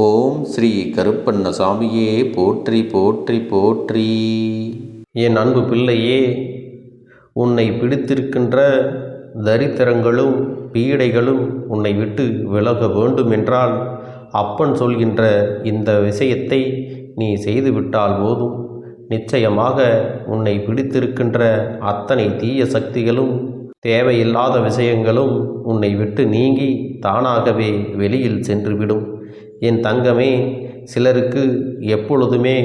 ஓம் ஸ்ரீ கருப்பண்ணசாமியே போற்றி போற்றி போற்றி. என் அன்பு பிள்ளையே உன்னை பிடித்திருக்கின்ற தரித்திரங்களும் பீடைகளும் உன்னை விட்டு விலக வேண்டுமென்றால் அப்பன் சொல்கின்ற இந்த விஷயத்தை நீ செய்துவிட்டால் போதும். நிச்சயமாக உன்னை பிடித்திருக்கின்ற அத்தனை தீய சக்திகளும் தேவையில்லாத விஷயங்களும் உன்னை விட்டு நீங்கி தானாகவே வெளியில் சென்றுவிடும். என் தங்கமே சிலருக்கு எப்பொழுதுமே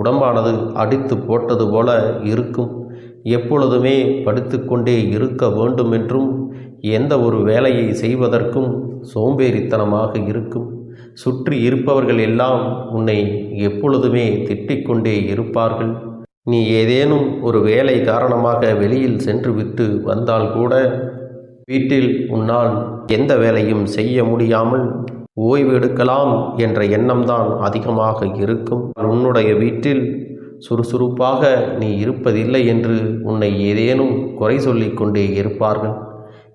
உடம்பானது அடித்து போட்டது போல இருக்கும். எப்பொழுதுமே படுத்துக்கொண்டே இருக்க வேண்டுமென்றும் எந்த ஒரு வேலையை செய்வதற்கும் சோம்பேறித்தனமாக இருக்கும். சுற்றி இருப்பவர்கள் எல்லாம் உன்னை எப்பொழுதுமே திட்டிக்கொண்டே இருப்பார்கள். நீ ஏதேனும் ஒரு வேலை காரணமாக வெளியில் சென்றுவிட்டு வந்தால் கூட வீட்டில் உன்னால் எந்த வேலையும் செய்ய முடியாமல் ஓய்வு எடுக்கலாம் என்ற எண்ணம்தான் அதிகமாக இருக்கும். உன்னுடைய வீட்டில் சுறுசுறுப்பாக நீ இருப்பதில்லை என்று உன்னை ஏதேனும் குறை சொல்லிக் கொண்டே இருப்பார்கள்.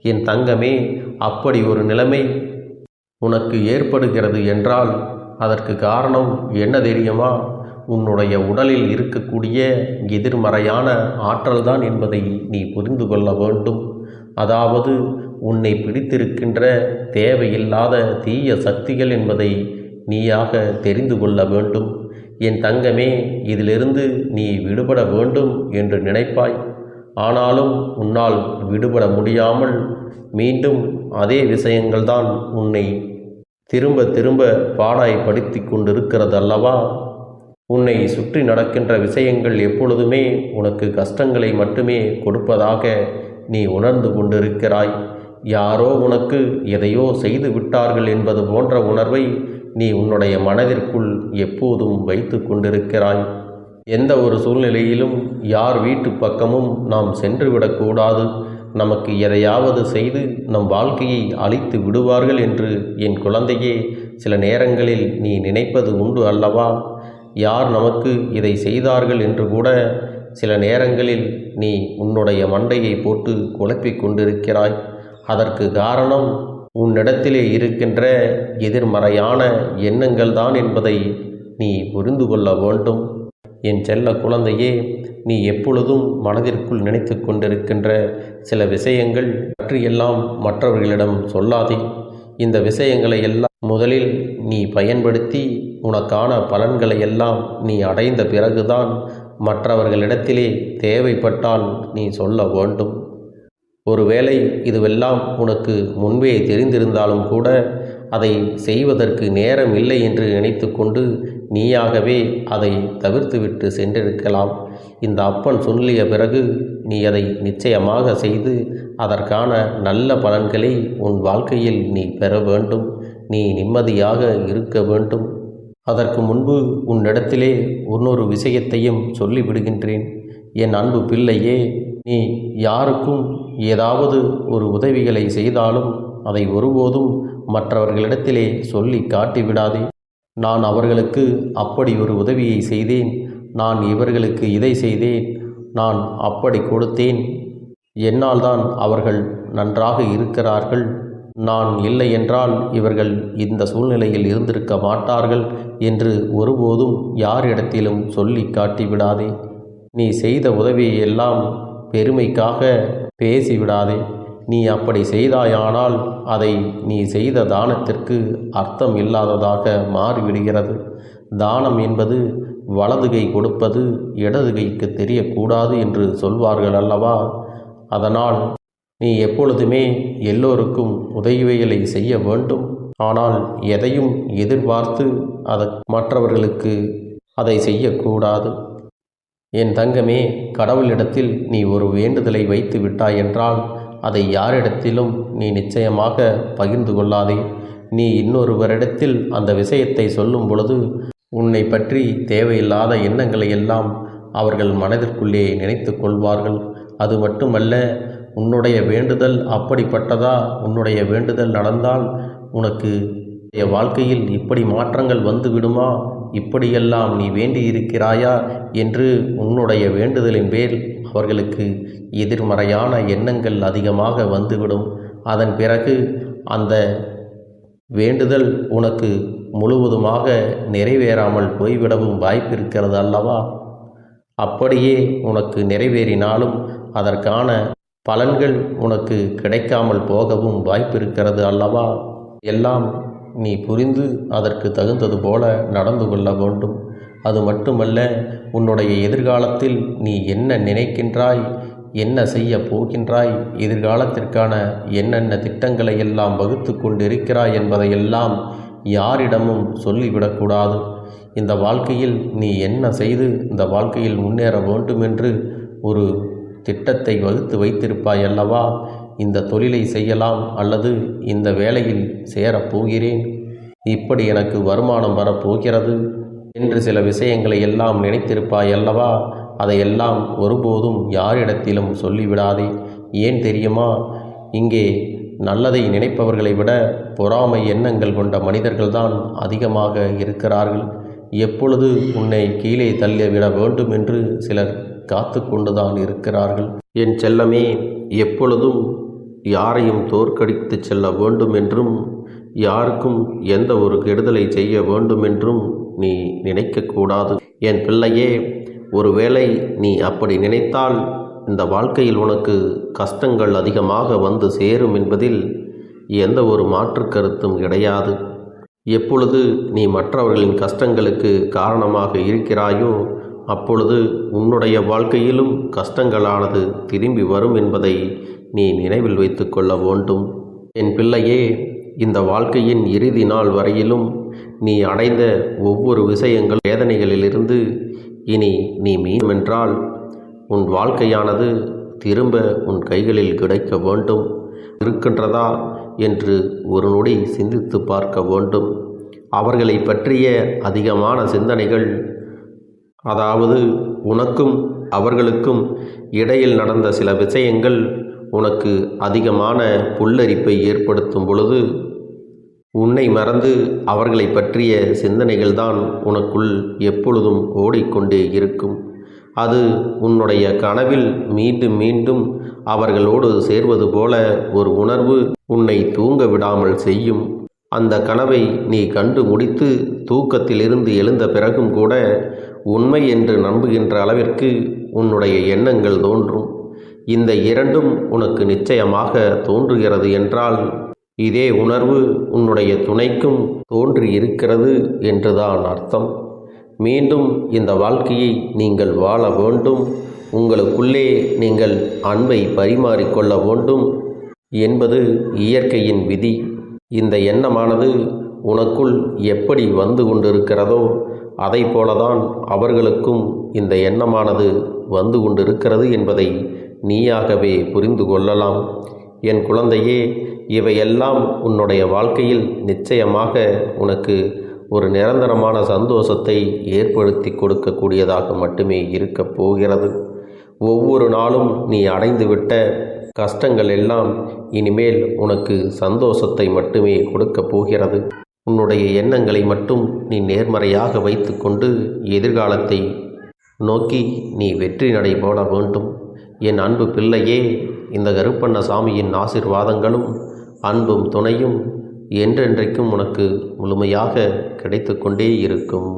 என் தங்கமே அப்படி ஒரு நிலைமை உனக்கு ஏற்படுகிறது என்றால் அதற்கு காரணம் என்ன தெரியுமா? உன்னுடைய உடலில் இருக்கக்கூடிய எதிர்மறையான ஆற்றல்தான் என்பதை நீ புரிந்து கொள்ள வேண்டும். அதாவது உன்னை பிடித்திருக்கின்ற தேவையில்லாத தீய சக்திகள் என்பதை நீயாக தெரிந்து கொள்ள வேண்டும். என் தங்கமே இதிலிருந்து நீ விடுபட வேண்டும் என்று நினைப்பாய். ஆனாலும் உன்னால் விடுபட முடியாமல் மீண்டும் அதே விஷயங்கள்தான் உன்னை திரும்ப திரும்ப பாடாய்படுத்தி கொண்டிருக்கிறது அல்லவா உன்னை சுற்றி நடக்கின்ற விஷயங்கள் எப்பொழுதுமே உனக்கு கஷ்டங்களை மட்டுமே கொடுப்பதாக நீ உணர்ந்து கொண்டிருக்கிறாய். யாரோ உனக்கு எதையோ செய்து விட்டார்கள் என்பது போன்ற உணர்வை நீ உன்னுடைய மனதிற்குள் எப்போதும் வைத்து கொண்டிருக்கிறாய். எந்த ஒரு சூழ்நிலையிலும் யார் வீட்டு பக்கமும் நாம் சென்று விடக்கூடாது. நமக்கு எதையாவது செய்து நம் வாழ்க்கையை அழித்து விடுவார்கள் என்று என் குழந்தையே சில நேரங்களில் நீ நினைப்பது உண்டு அல்லவா? யார் நமக்கு இதை செய்தார்கள் என்று கூட சில நேரங்களில் நீ உன்னுடைய மண்டையை போட்டு குழப்பிக் கொண்டிருக்கிறாய். அதற்கு காரணம் உன்னிடத்திலே இருக்கின்ற எதிர்மறையான எண்ணங்கள் தான் என்பதை நீ புரிந்து கொள்ள வேண்டும். என் செல்ல குழந்தையே நீ எப்பொழுதும் மனதிற்குள் நினைத்து கொண்டிருக்கின்ற சில விஷயங்கள் பற்றியெல்லாம் மற்றவர்களிடம் சொல்லாதே. இந்த விஷயங்களை எல்லாம் முதலில் நீ பயன்படுத்தி உனக்கான பலன்களை எல்லாம் நீ அடைந்த பிறகுதான் மற்றவர்களிடத்திலே தேவைப்பட்டால் நீ சொல்ல வேண்டும். ஒருவேளை இதுவெல்லாம் உனக்கு முன்பே தெரிந்திருந்தாலும் கூட அதை செய்வதற்கு நேரம் இல்லை என்று நினைத்து கொண்டு நீயாகவே அதை தவிர்த்துவிட்டு சென்றிருக்கலாம். இந்த அப்பன் சொல்லிய பிறகு நீ அதை நிச்சயமாக செய்து அதற்கான நல்ல பலன்களை உன் வாழ்க்கையில் நீ பெற வேண்டும். நீ நிம்மதியாக இருக்க வேண்டும். அதற்கு முன்பு உன்னிடத்திலே இன்னொரு விஷயத்தையும் சொல்லிவிடுகின்றேன். என் அன்பு பிள்ளையே நீ யாருக்கும் ஏதாவது ஒரு உதவிகளை செய்தாலும் அதை ஒருபோதும் மற்றவர்களிடத்திலே சொல்லி காட்டிவிடாதே. நான் அவர்களுக்கு அப்படி ஒரு உதவியை செய்தேன். நான் இவர்களுக்கு இதை செய்தேன். நான் அப்படி கொடுத்தேன். என்னால் தான் அவர்கள் நன்றாக இருக்கிறார்கள். நான் இல்லை என்றால் இவர்கள் இந்த சூழ்நிலையில் இருந்திருக்க மாட்டார்கள் என்று ஒருபோதும் யாரிடத்திலும் சொல்லி காட்டிவிடாதே. நீ செய்த உதவியை எல்லாம் பெருமைக்காக பேசிவிடாதே. நீ அப்படி செய்தாயானால் அதை நீ செய்த தானத்திற்கு அர்த்தம் இல்லாததாக மாறிவிடுகிறது. தானம் என்பது வலது கை கொடுப்பது இடது கைக்கு தெரியக்கூடாது என்று சொல்வார்கள் அல்லவா? அதனால் நீ எப்பொழுதுமே எல்லோருக்கும் உதவிகளை செய்ய வேண்டும். ஆனால் எதையும் எதிர்பார்த்து அதை மற்றவர்களுக்கு அதை செய்யக்கூடாது. என் தங்கமே கடவுளிடத்தில் நீ ஒரு வேண்டுதலை வைத்து விட்டாய் என்றால் அதை யாரிடத்திலும் நீ நிச்சயமாக பகிர்ந்து கொள்ளாதே. நீ இன்னொருவரிடத்தில் அந்த விஷயத்தை சொல்லும் பொழுது உன்னை பற்றி தேவையில்லாத எண்ணங்களை எல்லாம் அவர்கள் மனதிற்குள்ளே நினைத்து கொள்வார்கள். அது மட்டுமல்ல உன்னுடைய வேண்டுதல் அப்படிப்பட்டதா உன்னுடைய வேண்டுதல் நடந்தால் உனக்கு என் வாழ்க்கையில் இப்படி மாற்றங்கள் வந்து விடுமா? இப்படியெல்லாம் நீ வேண்டி இருக்கிறாயா என்று உன்னுடைய வேண்டுதலின் பேர் அவர்களுக்கு எதிர்மறையான எண்ணங்கள் அதிகமாக வந்துவிடும். அதன் பிறகு அந்த வேண்டுதல் உனக்கு முழுவதுமாக நிறைவேறாமல் போய்விடவும் வாய்ப்பு இருக்கிறது அல்லவா? அப்படியே உனக்கு நிறைவேறினாலும் அதற்கான பலன்கள் உனக்கு கிடைக்காமல் போகவும் வாய்ப்பு இருக்கிறது அல்லவா? எல்லாம் நீ புரிந்து அதற்கு தகுந்தது போல நடந்து கொள்ள வேண்டும். அது மட்டுமல்ல உன்னுடைய எதிர்காலத்தில் நீ என்ன நினைக்கின்றாய் என்ன செய்ய போகின்றாய் எதிர்காலத்திற்கான என்னென்ன திட்டங்களை எல்லாம் வகுத்து கொண்டிருக்கிறாய் என்பதையெல்லாம் யாரிடமும் சொல்லிவிடக்கூடாது. இந்த வாழ்க்கையில் நீ என்ன செய்து இந்த வாழ்க்கையில் முன்னேற வேண்டும் என்று ஒரு திட்டத்தை வகுத்து வைத்திருப்பாய் அல்லவா? இந்த தொழிலை செய்யலாம் அல்லது இந்த வேலையில் சேரப் போகிறேன் இப்படி எனக்கு வருமானம் வரப்போகிறது. என்று சில விஷயங்களை எல்லாம் நினைத்திருப்பாய் அல்லவா? அதையெல்லாம் ஒருபோதும் யாரிடத்திலும் சொல்லிவிடாதே. ஏன் தெரியுமா? இங்கே நல்லதை நினைப்பவர்களை விட பொறாமை எண்ணங்கள் கொண்ட மனிதர்கள்தான் அதிகமாக இருக்கிறார்கள். எப்பொழுது உன்னை கீழே தள்ளிவிட வேண்டும் என்று சிலர் காத்து கொண்டுதான் இருக்கிறார்கள். என் செல்லமே எப்பொழுதும் யாரையும் தோற்கடித்து செல்ல வேண்டும் என்றும் யாருக்கும் எந்த ஒரு கெடுதலை செய்ய வேண்டும் என்றும் நீ நினைக்கக்கூடாது என் பிள்ளையே ஒருவேளை நீ அப்படி நினைத்தால் இந்த வாழ்க்கையில் உனக்கு கஷ்டங்கள் அதிகமாக வந்து சேரும் என்பதில் எந்த ஒரு மாற்று கருத்தும் கிடையாது. எப்பொழுது நீ மற்றவர்களின் கஷ்டங்களுக்கு காரணமாக இருக்கிறாயோ அப்பொழுது உன்னுடைய வாழ்க்கையிலும் கஷ்டங்களானது திரும்பி வரும் என்பதை நீ நினைவில் வைத்து கொள்ள வேண்டும். என் பிள்ளையே இந்த வாழ்க்கையின் இறுதி நாள் வரையிலும் நீ அடைந்த ஒவ்வொரு விஷயங்கள் வேதனைகளிலிருந்து இனி நீ மீண்டுமென்றால் உன் வாழ்க்கையானது திரும்ப உன் கைகளில் கிடைக்க வேண்டும். இருக்கின்றதா என்று ஒரு நொடி சிந்தித்து பார்க்க வேண்டும். அவர்களை பற்றிய அதிகமான சிந்தனைகள் அதாவது உனக்கும் அவர்களுக்கும் இடையில் நடந்த சில விஷயங்கள் உனக்கு அதிகமான புல்லரிப்பை ஏற்படுத்தும் பொழுது உன்னை மறந்து அவர்களை பற்றிய சிந்தனைகள்தான் உனக்குள் எப்பொழுதும் ஓடிக்கொண்டே இருக்கும். அது உன்னுடைய கனவில் மீண்டும் மீண்டும் அவர்களோடு சேர்வது போல ஒரு உணர்வு உன்னை தூங்க விடாமல் செய்யும். அந்த கனவை நீ கண்டு முடித்து தூக்கத்திலிருந்து எழுந்த பிறகும் கூட உண்மை என்று நம்புகின்ற அளவிற்கு உன்னுடைய எண்ணங்கள் தோன்றும். இந்த இரண்டும் உனக்கு நிச்சயமாக தோன்றுகிறது என்றால் இதே உணர்வு உன்னுடைய துணைக்கும் தோன்றி இருக்கிறது என்றுதான் அர்த்தம். மீண்டும் இந்த வாழ்க்கையை நீங்கள் வாழ வேண்டும். உங்களுக்குள்ளே நீங்கள் அன்பை பரிமாறிக்கொள்ள வேண்டும் என்பது இயற்கையின் விதி. இந்த எண்ணமானது உனக்குள் எப்படி வந்து கொண்டிருக்கிறதோ அதை போலதான் அவர்களுக்கும் இந்த எண்ணமானது வந்து கொண்டிருக்கிறது என்பதை நீயாகவே புரிந்து கொள்ளலாம். என் குழந்தையே இவையெல்லாம் உன்னுடைய வாழ்க்கையில் நிச்சயமாக உனக்கு ஒரு நிரந்தரமான சந்தோஷத்தை ஏற்படுத்தி கொடுக்கக்கூடியதாக மட்டுமே இருக்கப் போகிறது. ஒவ்வொரு நாளும் நீ அடைந்துவிட்ட கஷ்டங்கள் எல்லாம் இனிமேல் உனக்கு சந்தோஷத்தை மட்டுமே கொடுக்கப் போகிறது. உன்னுடைய எண்ணங்களை மட்டும் நீ நேர்மறையாக வைத்துக்கொண்டு எதிர்காலத்தை நோக்கி நீ வெற்றி நடை போட வேண்டும். என் அன்பு பிள்ளையே இந்த கருப்பண்ண சாமியின் ஆசிர்வாதங்களும் அன்பும் துணையும் என்றென்றைக்கும் உனக்கு முழுமையாக கிடைத்து கொண்டே இருக்கும்.